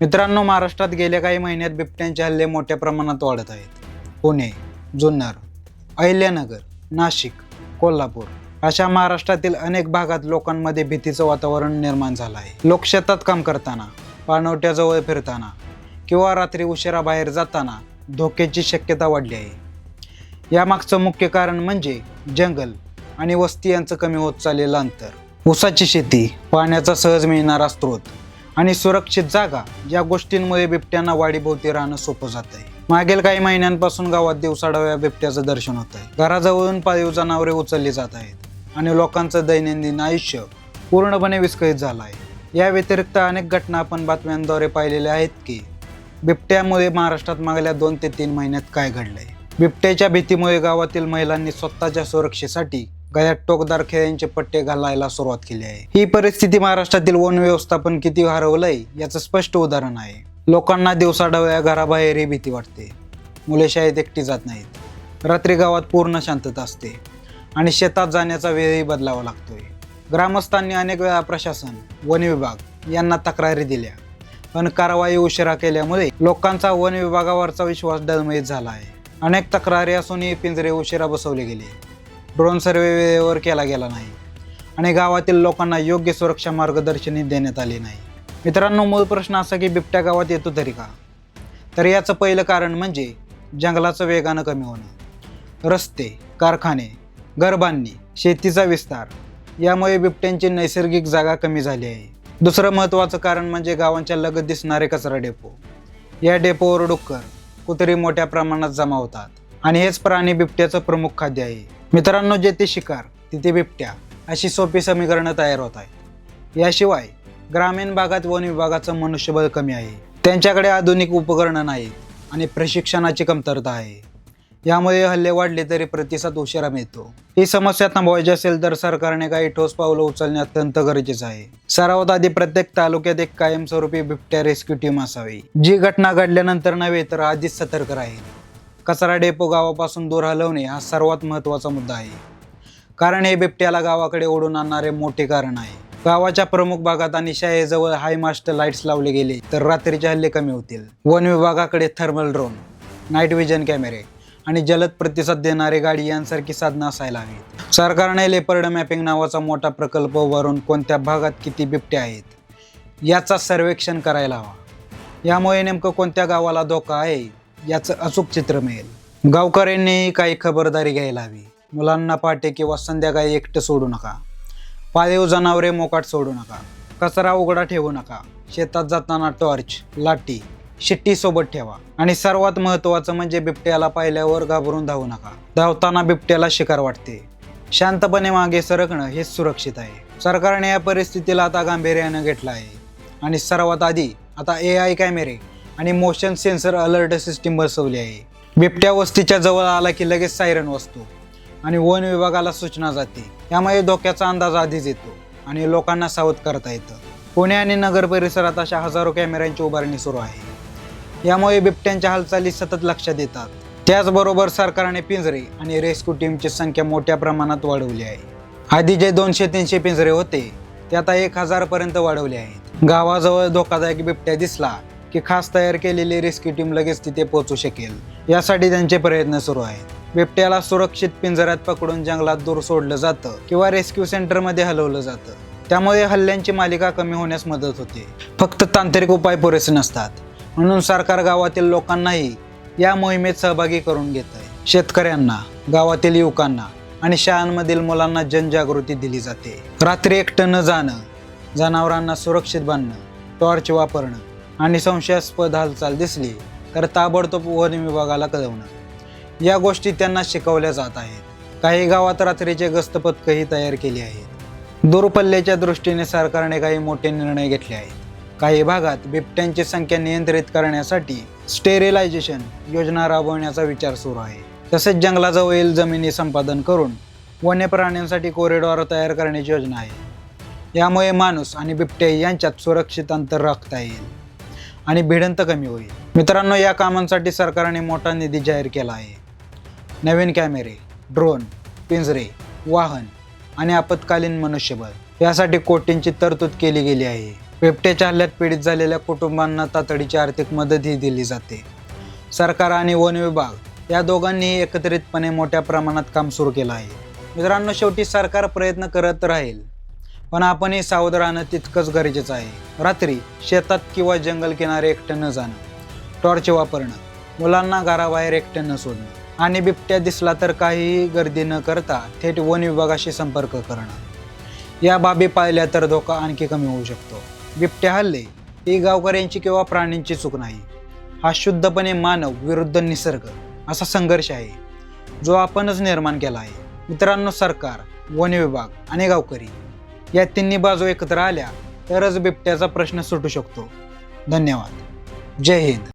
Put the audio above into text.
मित्रांनो महाराष्ट्रात गेल्या काही महिन्यात बिबट्यांचे हल्ले मोठ्या प्रमाणात वाढत आहेत. पुणे जुन्नर अहिल्यानगर नाशिक कोल्हापूर अशा महाराष्ट्रातील अनेक भागात लोकांमध्ये भीतीचं वातावरण निर्माण झालं आहे. लोक शेतात काम करताना पाणवट्याजवळ फिरताना किंवा रात्री उशिरा बाहेर जाताना धोक्याची शक्यता वाढली आहे. यामागचं मुख्य कारण म्हणजे जंगल आणि वस्ती यांचं कमी होत चाललेलं अंतर. ऊसाची शेती पाण्याचा सहज मिळणारा स्रोत आणि सुरक्षित जागा या गोष्टींमुळे बिबट्यांना वाडीभोवती राहणं सोपं जात आहे मागील काही महिन्यांपासून गावात दिवसाडाव्या बिबट्याचं दर्शन होत आहे घराजवळून पाळीव जनावरे उचलली जात आहेत आणि लोकांचं दैनंदिन आयुष्य पूर्णपणे विस्कळीत झालं आहे या व्यतिरिक्त अनेक घटना आपण बातम्यांद्वारे पाहिलेल्या आहेत की बिबट्यामुळे महाराष्ट्रात मागल्या दोन ते तीन महिन्यात काय घडलंय? बिबट्याच्या भीतीमुळे गावातील महिलांनी स्वतःच्या सुरक्षेसाठी गळ्यात टोकदार खेळ्यांचे पट्टे घालायला सुरुवात केली आहे. ही परिस्थिती महाराष्ट्रातील वन व्यवस्थापन किती हरवलंय याचं स्पष्ट उदाहरण आहे. लोकांना दिवसाढवळ्या घराबाहेरही भीती वाटते. मुले शाळेत एकटी जात नाहीत. रात्री गावात पूर्ण शांतता असते. आणि शेतात जाण्याचा वेळही बदलावा लागतोय. ग्रामस्थांनी अनेक वेळा प्रशासन वन विभाग यांना तक्रारी दिल्या. पण कारवाई उशिरा केल्यामुळे लोकांचा वन विभागावरचा विश्वास डळमळीत झाला आहे. अनेक तक्रारी असूनही पिंजरे उशिरा बसवले गेले. ड्रोन सर्वे वेळेवर केला गेला नाही. आणि गावातील लोकांना योग्य सुरक्षा मार्गदर्शनही देण्यात आले नाही. मित्रांनो मूळ प्रश्न असा की बिबट्या गावात येतो तरी का? तर याचं पहिलं कारण म्हणजे जंगलाचं वेगानं कमी होणं. रस्ते कारखाने घरबांधणी शेतीचा विस्तार यामुळे बिबट्यांची नैसर्गिक जागा कमी झाली आहे. दुसरं महत्त्वाचं कारण म्हणजे गावांच्या लगत दिसणारे कचरा डेपो. या डेपोवर डुक्कर कुत्री मोठ्या प्रमाणात जमा होतात. आणि हेच प्राणी बिबट्याचं प्रमुख खाद्य आहे. मित्रांनो जेथे शिकार तिथे बिबट्या अशी सोपी समीकरणं तयार होत आहेत. याशिवाय ग्रामीण भागात वन विभागाचं मनुष्यबळ कमी आहे. त्यांच्याकडे आधुनिक उपकरणं नाहीत आणि प्रशिक्षणाची कमतरता आहे. यामुळे हल्ले वाढले तरी प्रतिसाद उशिरा मिळतो. ही समस्या थांबवायची असेल तर सरकारने काही ठोस पावलं उचलणे अत्यंत गरजेचं आहे. सर्वात आधी प्रत्येक तालुक्यात एक कायमस्वरूपी बिबट्या रेस्क्यू टीम असावी. जी घटना घडल्यानंतर नव्हे तर आधीच सतर्क राहील. कचरा डेपो गावापासून दूर हलवणे हा सर्वात महत्त्वाचा मुद्दा आहे. कारण हे बिबट्याला गावाकडे ओढून आणणारे मोठे कारण आहे. गावाच्या प्रमुख भागात आणि शाळेजवळ हायमास्ट लाईट्स लावले गेले तर रात्रीचे हल्ले कमी होतील. वन विभागाकडे थर्मल ड्रोन नाईट विजन कॅमेरे आणि जलद प्रतिसाद देणारे गाडी यांसारखी साधनं असायला हवीत. सरकारने लेपर्ड मॅपिंग नावाचा मोठा प्रकल्प उभारून कोणत्या भागात किती बिबटे आहेत याचा सर्वेक्षण करायला हवा. यामुळे नेमकं कोणत्या गावाला धोका आहे याचं अचूक चित्र मिळेल. गावकऱ्यांनी काही खबरदारी घ्यायला हवी. मुलांना पाटे किंवा संध्याकाळी एकटं सोडू नका. पाळीव जनावरे मोकाट सोडू नका. कचरा उघडा ठेवू नका. शेतात जाताना टॉर्च लाठी शिट्टी सोबत ठेवा. आणि सर्वात महत्त्वाचं म्हणजे बिबट्याला पाहिल्यावर घाबरून धावू नका. धावताना बिबट्याला शिकार वाटते. शांतपणे मागे सरकणं हेच सुरक्षित आहे. सरकारने या परिस्थितीला आता गांभीर्यानं घेतलं आहे. आणि सर्वात आधी आता ए आय कॅमेरे आणि मोशन सेन्सर अलर्ट सिस्टीम बसवली आहे. बिबट्या वस्तीच्या जवळ आला की लगेच सायरन वाजतो आणि वन विभागाला सूचना जाते. यामुळे धोक्याचा अंदाज आधीच येतो आणि लोकांना सावध करता येतं. पुणे आणि नगर परिसरात अशा हजारो कॅमेऱ्यांची उभारणी सुरू आहे. यामुळे बिबट्यांच्या हालचाली सतत लक्षात येतात. त्याचबरोबर सरकारने पिंजरे आणि रेस्क्यू टीमची संख्या मोठ्या प्रमाणात वाढवली आहे. आधी जे दोनशे तीनशे पिंजरे होते ते आता एक हजारपर्यंत वाढवले आहेत. गावाजवळ धोकादायक बिबट्या दिसला की खास तयार केलेली रेस्क्यू टीम लगेच तिथे पोहोचू शकेल. यासाठी त्यांचे प्रयत्न सुरू आहेत. बिबट्याला सुरक्षित पिंजऱ्यात पकडून जंगलात दूर सोडलं जातं किंवा रेस्क्यू सेंटरमध्ये हलवलं जातं. त्यामुळे हल्ल्यांची मालिका कमी होण्यास मदत होते. फक्त तांत्रिक उपाय पुरेसे नसतात. म्हणून सरकार गावातील लोकांनाही या मोहिमेत सहभागी करून घेत आहे शेतकऱ्यांना गावातील युवकांना आणि शाळांमधील मुलांना जनजागृती दिली जाते. रात्री एकटं न जाणं जनावरांना सुरक्षित बांधणं टॉर्च वापरणं आणि संशयास्पद हालचाल दिसली तर ताबडतोब वन विभागाला कळवणं. या गोष्टी त्यांना शिकवल्या जात आहेत. काही गावात रात्रीचे गस्त पथकही तयार केली आहेत. दूरपल्ल्याच्या दृष्टीने सरकारने काही मोठे निर्णय घेतले आहेत. काही भागात बिबट्यांची संख्या नियंत्रित करण्यासाठी स्टेरिलायझेशन योजना राबवण्याचा विचार सुरू आहे. तसेच जंगलाजवळील जमिनी संपादन करून वन्य प्राण्यांसाठी कॉरिडॉर तयार करण्याची योजना आहे. यामुळे माणूस आणि बिबटे यांच्यात सुरक्षित अंतर राखता येईल. आणि भिडंत कमी होईल. मित्रांनो या कामांसाठी सरकारने मोठा निधी जाहीर केला आहे. नवीन कॅमेरे ड्रोन पिंजरे वाहन आणि आपत्कालीन मनुष्यबळ यासाठी कोटींची तरतूद केली गेली आहे. बिबट्याच्या हल्ल्यात पीडित झालेल्या कुटुंबांना तातडीची आर्थिक मदतही दिली जाते. सरकार आणि वन विभाग या दोघांनीही एकत्रितपणे मोठ्या प्रमाणात काम सुरू केलं आहे. मित्रांनो शेवटी सरकार प्रयत्न करत राहील. पण आपणही सावध राहणं तितकंच गरजेचं आहे. रात्री शेतात किंवा जंगल किनारे एकटं न जाणं टॉर्च वापरणं मुलांना घराबाहेर एकटं न सोडणं आणि बिबट्या दिसला तर काहीही गर्दी न करता थेट वन विभागाशी संपर्क करणं. या बाबी पाळल्या तर धोका आणखी कमी होऊ शकतो. बिबट्या हल्ले ही गावकऱ्यांची किंवा प्राण्यांची चूक नाही. हा शुद्धपणे मानव विरुद्ध निसर्ग असा संघर्ष आहे जो आपणच निर्माण केला आहे. मित्रांनो सरकार वन विभाग आणि गावकरी या तिन्ही बाजू एकत्र आल्या तरच बिबट्याचा प्रश्न सुटू शकतो. धन्यवाद. जय हिंद.